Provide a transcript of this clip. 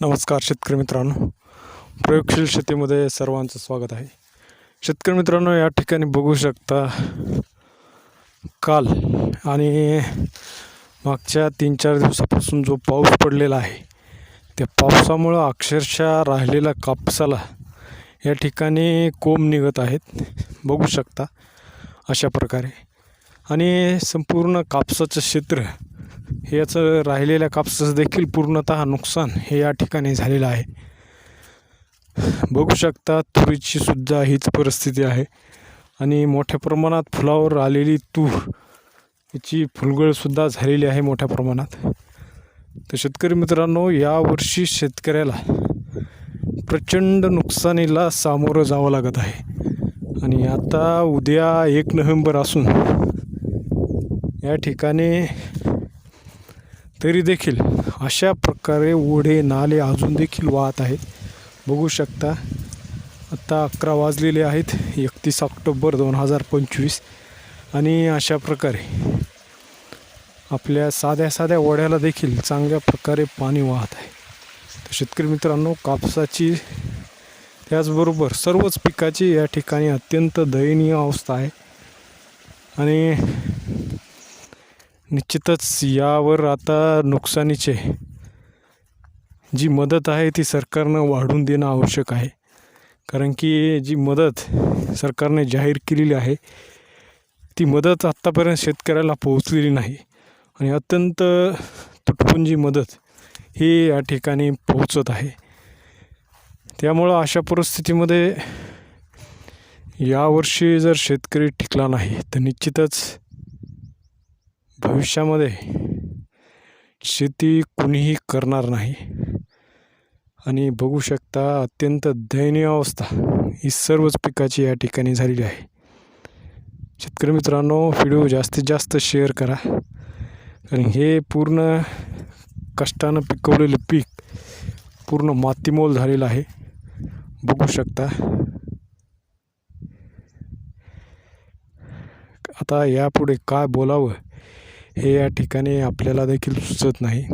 नमस्कार शेतकरी मित्रांनो. प्रयोगशील शेतीमध्ये सर्वांचं स्वागत आहे. शेतकरी मित्रांनो या ठिकाणी बघू शकता काल आणि मागच्या तीन चार दिवसापासून जो पाऊस पडलेला आहे त्या पावसामुळं अक्षरशः राहिलेल्या कापसाला या ठिकाणी कोंब निघत आहेत. बघू शकता अशा प्रकारे. आणि संपूर्ण कापसाचं क्षेत्र हे याचं राहिलेल्या कापसाचं देखील पूर्णतः नुकसान हे या ठिकाणी झालेलं आहे. बघू शकता तुरीची सुद्धा हीच परिस्थिती आहे. आणि मोठ्या प्रमाणात फुलावर आलेली तूर याची फुलगळसुद्धा झालेली आहे मोठ्या प्रमाणात. तर शेतकरी मित्रांनो यावर्षी शेतकऱ्याला प्रचंड नुकसानीला सामोरं जावं लागत आहे. आणि आता उद्या एक नोव्हेंबर असून या ठिकाणी तरी देखील अशा प्रकारे ओढे नाले अजून देखील वाहत आहेत. बघू शकता आत्ता अकरा वाजलेले आहेत एकतीस ऑक्टोबर दोन हजार पंचवीस. आणि अशा प्रकारे आपल्या साध्या साध्या ओढ्याला देखील चांगल्या प्रकारे पाणी वाहत आहे. तर शेतकरी मित्रांनो कापसाची त्याचबरोबर सर्वच पिकाची या ठिकाणी अत्यंत दयनीय अवस्था आहे. आणि निश्चितच यावर आता नुकसानीचे. जी मदत आहे ती सरकारनं वाढवून देणं आवश्यक आहे. कारण की जी मदत सरकारने जाहीर केलेली आहे ती मदत आत्तापर्यंत शेतकऱ्याला पोहोचलेली नाही. आणि अत्यंत तुटपुंजी मदत ही या ठिकाणी पोहोचत आहे. त्यामुळं अशा परिस्थितीमध्ये यावर्षी जर शेतकरी टिकला नाही तर निश्चितच भविष्यामध्ये शेती कुणीही करणार नाही. आणि बघू शकता अत्यंत दयनीय अवस्था ही सर्वच पिकाची या ठिकाणी झालेली आहे. शेतकरी मित्रांनो व्हिडिओ जास्तीत जास्त शेअर करा. कारण हे पूर्ण कष्टानं पिकवलेलं पीक पूर्ण मातीमोल झालेलं आहे. बघू शकता. आता यापुढे काय बोलावं? हे या ठिकाणी आपल्याला देखील सुचत नाही.